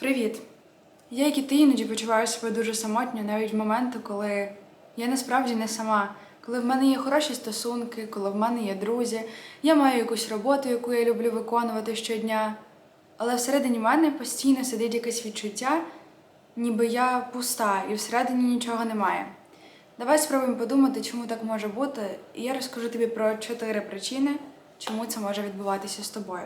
Привіт! Я, як і ти, іноді почуваю себе дуже самотньо, навіть в моменти, коли я насправді не сама, коли в мене є хороші стосунки, коли в мене є друзі, я маю якусь роботу, яку я люблю виконувати щодня. Але всередині мене постійно сидить якесь відчуття, ніби я пуста і всередині нічого немає. Давай спробуємо подумати, чому так може бути, і я розкажу тобі про чотири причини, чому це може відбуватися з тобою.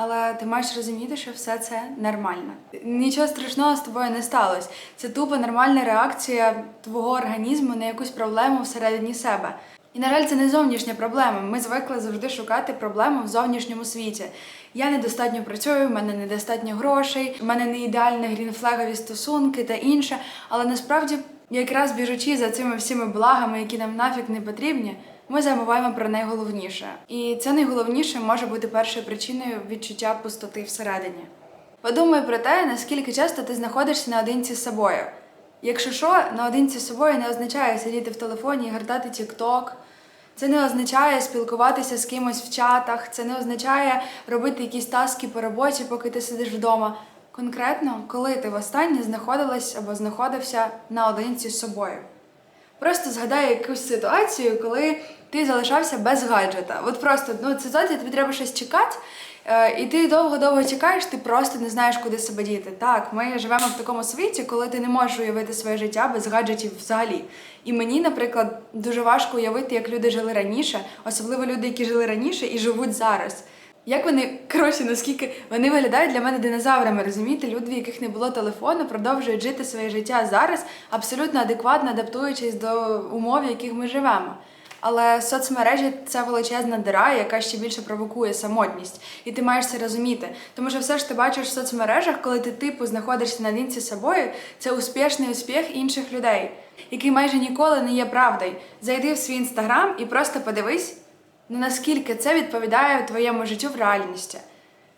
Але ти маєш розуміти, що все це нормально. Нічого страшного з тобою не сталося. Це тупо нормальна реакція твого організму на якусь проблему всередині себе. І на жаль, це не зовнішня проблема. Ми звикли завжди шукати проблему в зовнішньому світі. Я недостатньо працюю, в мене недостатньо грошей, в мене не ідеальні грінфлегові стосунки та інше. Але насправді, якраз біжучи за цими всіми благами, які нам нафіг не потрібні, ми забуваємо про найголовніше. І це найголовніше може бути першою причиною відчуття пустоти всередині. Подумай про те, наскільки часто ти знаходишся наодинці з собою. Якщо що, наодинці з собою не означає сидіти в телефоні і гортати TikTok. Це не означає спілкуватися з кимось в чатах, це не означає робити якісь таски по роботі, поки ти сидиш вдома. Конкретно, коли ти востаннє знаходилась або знаходився наодинці з собою. Просто згадай якусь ситуацію, коли ти залишався без гаджета. От просто ну, ситуація, тобі треба щось чекати, е, і ти довго-довго чекаєш, ти просто не знаєш, куди себе діти. Так, ми живемо в такому світі, коли ти не можеш уявити своє життя без гаджетів взагалі. І мені, наприклад, дуже важко уявити, як люди жили раніше, особливо люди, які жили раніше і живуть зараз. Як вони, коротше, наскільки вони виглядають для мене динозаврами, розумієте? Люди, в яких не було телефону, продовжують жити своє життя зараз, абсолютно адекватно адаптуючись до умов, в яких ми живемо. Але соцмережі це величезна дира, яка ще більше провокує самотність. І ти маєш це розуміти. Тому що все ж ти бачиш в соцмережах, коли ти типу знаходишся наодинці з собою, це успішний успіх інших людей, який майже ніколи не є правдою. Зайди в свій інстаграм і просто подивись. Ну наскільки це відповідає твоєму життю в реальності?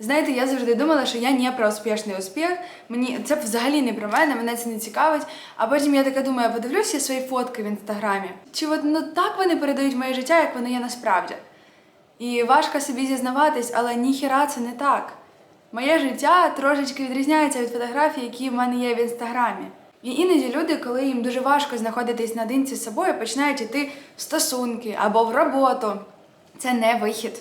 Знаєте, я завжди думала, що я не про успішний успіх. Мені це взагалі не про мене, мене це не цікавить. А потім я така думаю, подивлюся свої фотки в інстаграмі. Чи от ну так вони передають моє життя, як воно є насправді? І важко собі зізнаватись, але ніхіра це не так. Моє життя трошечки відрізняється від фотографій, які в мене є в інстаграмі. І іноді люди, коли їм дуже важко знаходитись наодинці з собою, починають йти в стосунки або в роботу. Це не вихід.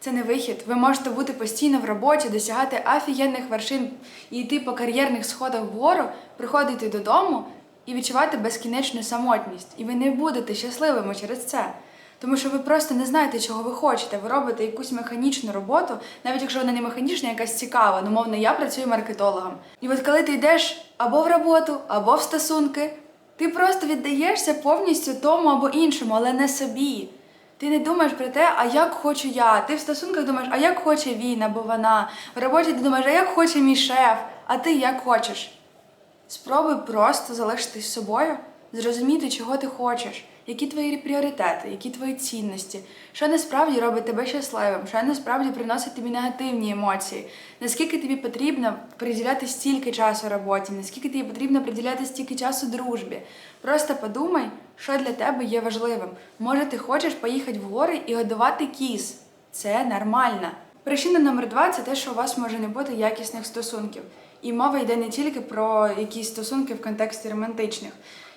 Це не вихід. Ви можете бути постійно в роботі, досягати офігенних вершин і йти по кар'єрних сходах вгору, приходити додому і відчувати безкінечну самотність. І ви не будете щасливими через це. Тому що ви просто не знаєте, чого ви хочете. Ви робите якусь механічну роботу, навіть якщо вона не механічна, якась цікава. Ну, мовно, я працюю маркетологом. І от коли ти йдеш або в роботу, або в стосунки, ти просто віддаєшся повністю тому або іншому, але не собі. Ти не думаєш про те, а як хочу я. Ти в стосунках думаєш, а як хоче він або вона. В роботі ти думаєш, а як хоче мій шеф, а ти як хочеш. Спробуй просто залишитись собою, зрозуміти, чого ти хочеш, які твої пріоритети, які твої цінності, що насправді робить тебе щасливим, що насправді приносить тобі негативні емоції, наскільки тобі потрібно приділяти стільки часу роботі, наскільки тобі потрібно приділяти стільки часу дружбі. Просто подумай, що для тебе є важливим. Може, ти хочеш поїхати в гори і годувати кіз. Це нормально. Причина номер два це те, що у вас може не бути якісних стосунків. І мова йде не тільки про якісь стосунки в контексті романтичних.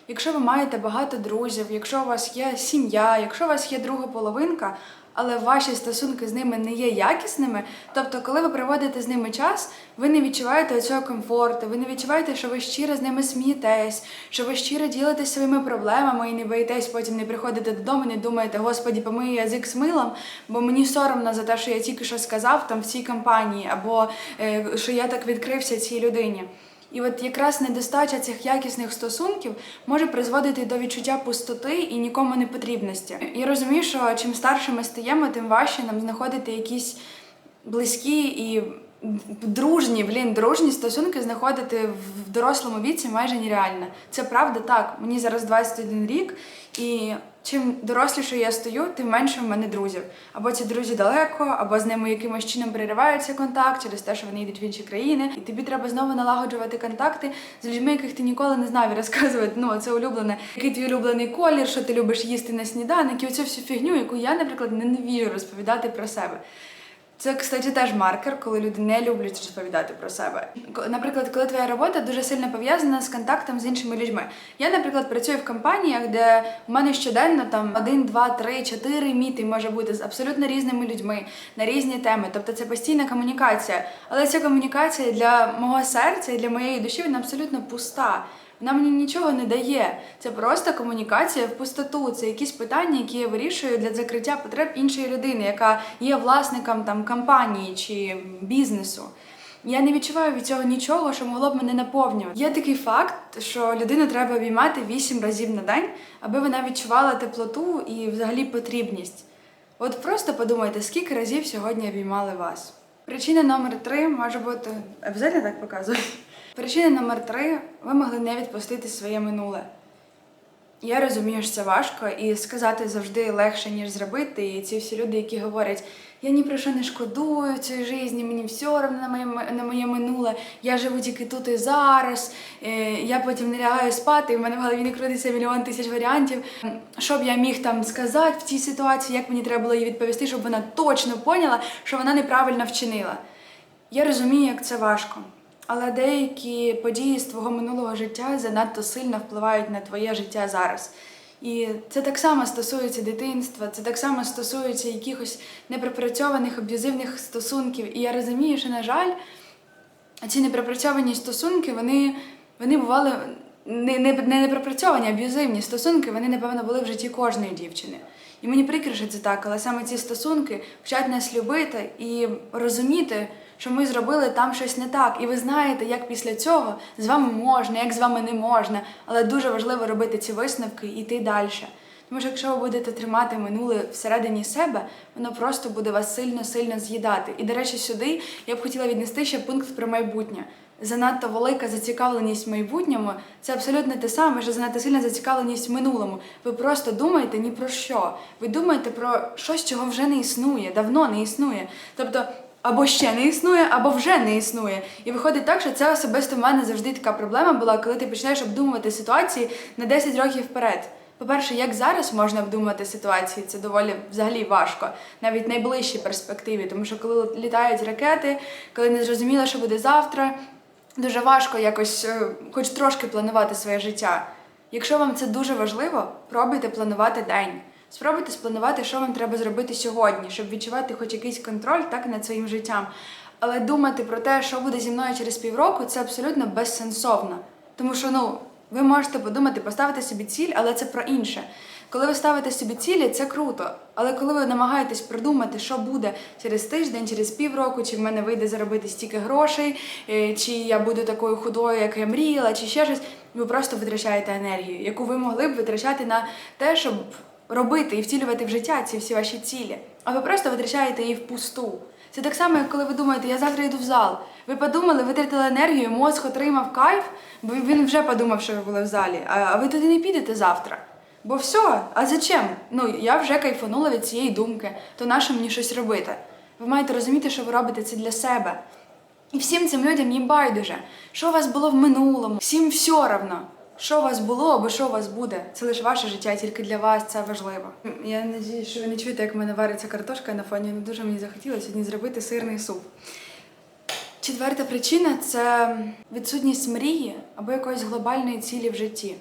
Якщо ви маєте багато друзів, якщо у вас є сім'я, якщо у вас є друга половинка, але ваші стосунки з ними не є якісними, тобто, коли ви проводите з ними час, ви не відчуваєте цього комфорту, ви не відчуваєте, що ви щиро з ними смієтесь, що ви щиро ділитесь своїми проблемами і не боїтесь, потім не приходите додому, не думаєте, господі, помий язик з милом, бо мені соромно за те, що я тільки що сказав там в цій компанії, або е, що я так відкрився цій людині. І от якраз недостача цих якісних стосунків може призводити до відчуття пустоти і нікому не потрібності. Я розумію, що чим старше ми стаємо, тим важче нам знаходити якісь близькі і дружні, блін, дружні стосунки знаходити в дорослому віці майже нереально. Це правда так. Мені зараз 21 рік, і чим доросліше я стою, тим менше в мене друзів. Або ці друзі далеко, або з ними якимось чином переривається контакт через те, що вони йдуть в інші країни. І тобі треба знову налагоджувати контакти з людьми, яких ти ніколи не знав і розказувати. Ну, це улюблене, який твій улюблений колір, що ти любиш їсти на сніданок, і оцю всю фігню, яку я, наприклад, ненавіжу розповідати про себе. Це, кстати, теж маркер, коли люди не люблять розповідати про себе. Наприклад, коли твоя робота дуже сильно пов'язана з контактом з іншими людьми. Я, наприклад, працюю в компаніях, де в мене щоденно там один, два, три, чотири міти може бути з абсолютно різними людьми на різні теми. Тобто це постійна комунікація. Але ця комунікація для мого серця і для моєї душі вона абсолютно пуста. Вона мені нічого не дає. Це просто комунікація в пустоту. Це якісь питання, які я вирішую для закриття потреб іншої людини, яка є власником там компанії чи бізнесу. Я не відчуваю від цього нічого, що могло б мене наповнювати. Є такий факт, що людину треба обіймати вісім разів на день, аби вона відчувала теплоту і взагалі потрібність. От просто подумайте, скільки разів сьогодні обіймали вас. Причина номер три може бути. Обязательно так показую? Причина номер три ви могли не відпустити своє минуле. Я розумію, що це важко, і сказати завжди легше, ніж зробити. І ці всі люди, які говорять, я ні про що не шкодую в цій житті, мені все одно на моє, на моє минуле, я живу тільки тут і зараз, е, я потім не лягаю спати, і в мене в голові не крутиться мільйон тисяч варіантів. Що б я міг там сказати в цій ситуації, як мені треба було їй відповісти, щоб вона точно поняла, що вона неправильно вчинила. Я розумію, як це важко. Але деякі події з твого минулого життя занадто сильно впливають на твоє життя зараз. І це так само стосується дитинства, це так само стосується якихось непропрацьованих аб'юзивних стосунків. І я розумію, що, на жаль, ці непропрацьовані стосунки, вони, вони бували не, не, не непропрацьовані, аб'юзивні стосунки, вони, напевно, були в житті кожної дівчини. І мені прикро, що це так, але саме ці стосунки вчать нас любити і розуміти, що ми зробили там щось не так. І ви знаєте, як після цього з вами можна, як з вами не можна. Але дуже важливо робити ці висновки і йти далі. Тому що якщо ви будете тримати минуле всередині себе, воно просто буде вас сильно-сильно з'їдати. І, до речі, сюди я б хотіла віднести ще пункт про майбутнє. Занадто велика зацікавленість в майбутньому це абсолютно те саме, що занадто сильна зацікавленість в минулому. Ви просто думаєте ні про що. Ви думаєте про щось, чого вже не існує, давно не існує. Тобто. Або ще не існує, або вже не існує. І виходить так, що це особисто в мене завжди така проблема була, коли ти починаєш обдумувати ситуації на 10 років вперед. По-перше, як зараз можна обдумати ситуації, це доволі взагалі важко, навіть в найближчій перспективі, тому що коли літають ракети, коли не зрозуміло, що буде завтра, дуже важко якось, е, хоч трошки планувати своє життя. Якщо вам це дуже важливо, пробуйте планувати день. Спробуйте спланувати, що вам треба зробити сьогодні, щоб відчувати хоч якийсь контроль так над своїм життям. Але думати про те, що буде зі мною через півроку, це абсолютно безсенсовно. Тому що ну, ви можете подумати, поставити собі ціль, але це про інше. Коли ви ставите собі цілі, це круто. Але коли ви намагаєтесь придумати, що буде через тиждень, через півроку, чи в мене вийде заробити стільки грошей, е, чи я буду такою худою, як я мріяла, чи ще щось, ви просто витрачаєте енергію, яку ви могли б витрачати на те, щоб робити і втілювати в життя ці всі ваші цілі. А ви просто витрачаєте її впусту. Це так само, як коли ви думаєте, я завтра йду в зал. Ви подумали, витратили енергію, мозг отримав кайф, бо він вже подумав, що ви були в залі, а ви туди не підете завтра. Бо все, а зачем? Ну, я вже кайфанула від цієї думки, то нащо мені щось робити? Ви маєте розуміти, що ви робите це для себе. І всім цим людям їм байдуже, що у вас було в минулому, всім все равно. Що у вас було або що у вас буде, це лише ваше життя, і тільки для вас це важливо. Я надіюсь, що ви не чуєте, як в мене вариться картошка на фоні. Не дуже мені захотілося сьогодні зробити сирний суп. Четверта причина це відсутність мрії або якоїсь глобальної цілі в житті.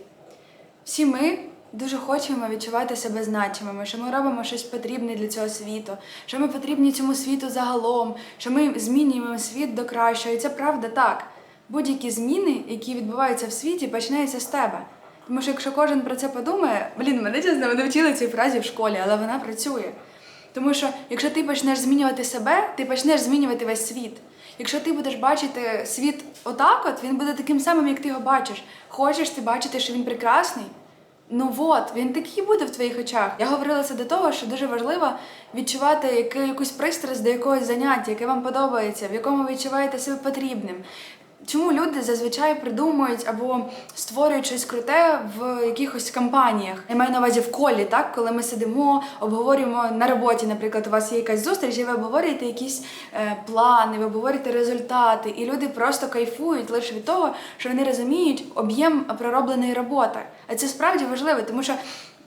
Всі ми дуже хочемо відчувати себе значимими, що ми робимо щось потрібне для цього світу, що ми потрібні цьому світу загалом, що ми змінюємо світ до кращого. І це правда так. Будь-які зміни, які відбуваються в світі, починаються з тебе. Тому що якщо кожен про це подумає, блін, мене чесно, мене вчили цій фразі в школі, але вона працює. Тому що якщо ти почнеш змінювати себе, ти почнеш змінювати весь світ. Якщо ти будеш бачити світ отак, от він буде таким самим, як ти його бачиш. Хочеш ти бачити, що він прекрасний? Ну от, він такий буде в твоїх очах. Я говорила це до того, що дуже важливо відчувати яку, якусь пристрасть до якогось заняття, яке вам подобається, в якому ви відчуваєте себе потрібним. Чому люди зазвичай придумують або створюють щось круте в якихось компаніях? Я маю на увазі в колі, так коли ми сидимо, обговорюємо на роботі, наприклад, у вас є якась зустріч, і ви обговорюєте якісь е, плани, ви обговорюєте результати, і люди просто кайфують лише від того, що вони розуміють об'єм проробленої роботи. А це справді важливо, тому що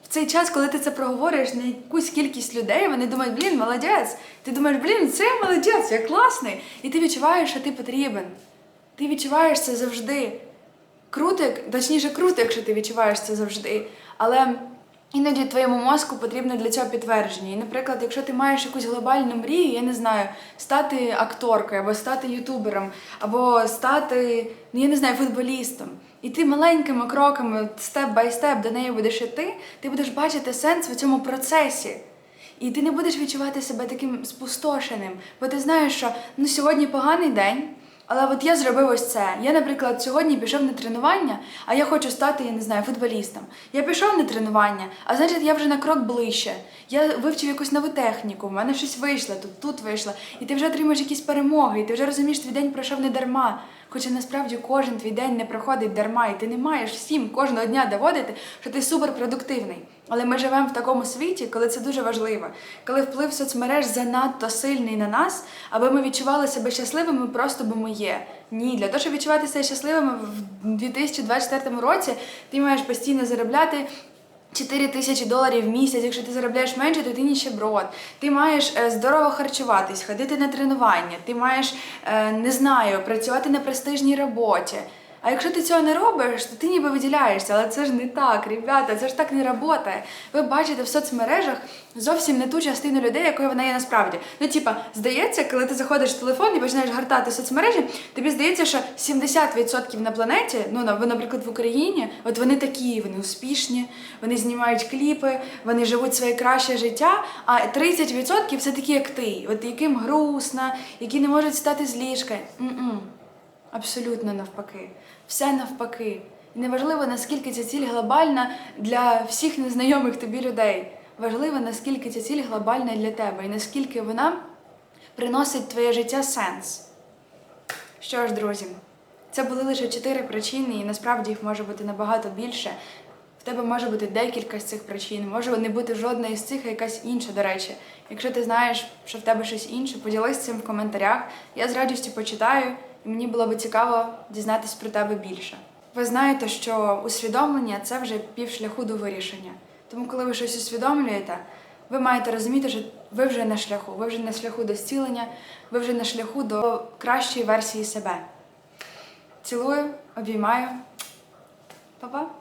цей час, коли ти це проговориш на якусь кількість людей, вони думають, блін, молодець. Ти думаєш, блін, це молодець, я класний. І ти відчуваєш, що ти потрібен. Ти відчуваєш це завжди. Круто, точніше, круто, якщо ти відчуваєш це завжди. Але іноді твоєму мозку потрібно для цього підтвердження. І, наприклад, якщо ти маєш якусь глобальну мрію, я не знаю, стати акторкою, або стати ютубером, або стати, ну я не знаю, футболістом. І ти маленькими кроками, степ бай степ до неї будеш іти, ти будеш бачити сенс в цьому процесі. І ти не будеш відчувати себе таким спустошеним, бо ти знаєш, що ну сьогодні поганий день, але от я зробив ось це. Я, наприклад, сьогодні пішов на тренування, а я хочу стати, я не знаю, футболістом. Я пішов на тренування, а значить, я вже на крок ближче. Я вивчив якусь нову техніку, в мене щось вийшло, тут, тут вийшло. І ти вже отримуєш якісь перемоги, і ти вже розумієш, твій день пройшов не дарма. Хоча насправді кожен твій день не проходить дарма, і ти не маєш всім кожного дня доводити, що ти суперпродуктивний. Але ми живемо в такому світі, коли це дуже важливо, коли вплив соцмереж занадто сильний на нас, аби ми відчували себе щасливими просто бо ми є. Ні, для того, щоб відчувати себе щасливими в 2024 році, ти маєш постійно заробляти 4 тисячі доларів в місяць. Якщо ти заробляєш менше, то ти ніщеброд. Ти маєш е, здорово харчуватись, ходити на тренування, ти маєш, е, не знаю, працювати на престижній роботі. А якщо ти цього не робиш, то ти ніби виділяєшся, але це ж не так, ребята, це ж так не працює. Ви бачите в соцмережах зовсім не ту частину людей, якою вона є насправді. Ну, типа, здається, коли ти заходиш в телефон і починаєш гортати соцмережі, тобі здається, що 70% на планеті, ну наприклад, в Україні, от вони такі, вони успішні, вони знімають кліпи, вони живуть своє краще життя. А 30% це такі, як ти, от яким грустно, які не можуть стати з ліжка. М-м. Абсолютно навпаки. Все навпаки. І неважливо, наскільки ця ціль глобальна для всіх незнайомих тобі людей. Важливо, наскільки ця ціль глобальна для тебе і наскільки вона приносить твоє життя сенс. Що ж, друзі, це були лише чотири причини, і насправді їх може бути набагато більше. В тебе може бути декілька з цих причин, може не бути жодна із цих, а якась інша, до речі. Якщо ти знаєш, що в тебе щось інше, поділись цим в коментарях. Я з радістю почитаю, і мені було би цікаво дізнатись про тебе більше. Ви знаєте, що усвідомлення це вже півшляху до вирішення. Тому, коли ви щось усвідомлюєте, ви маєте розуміти, що ви вже на шляху, ви вже на шляху до зцілення, ви вже на шляху до кращої версії себе. Цілую, обіймаю. Па-па!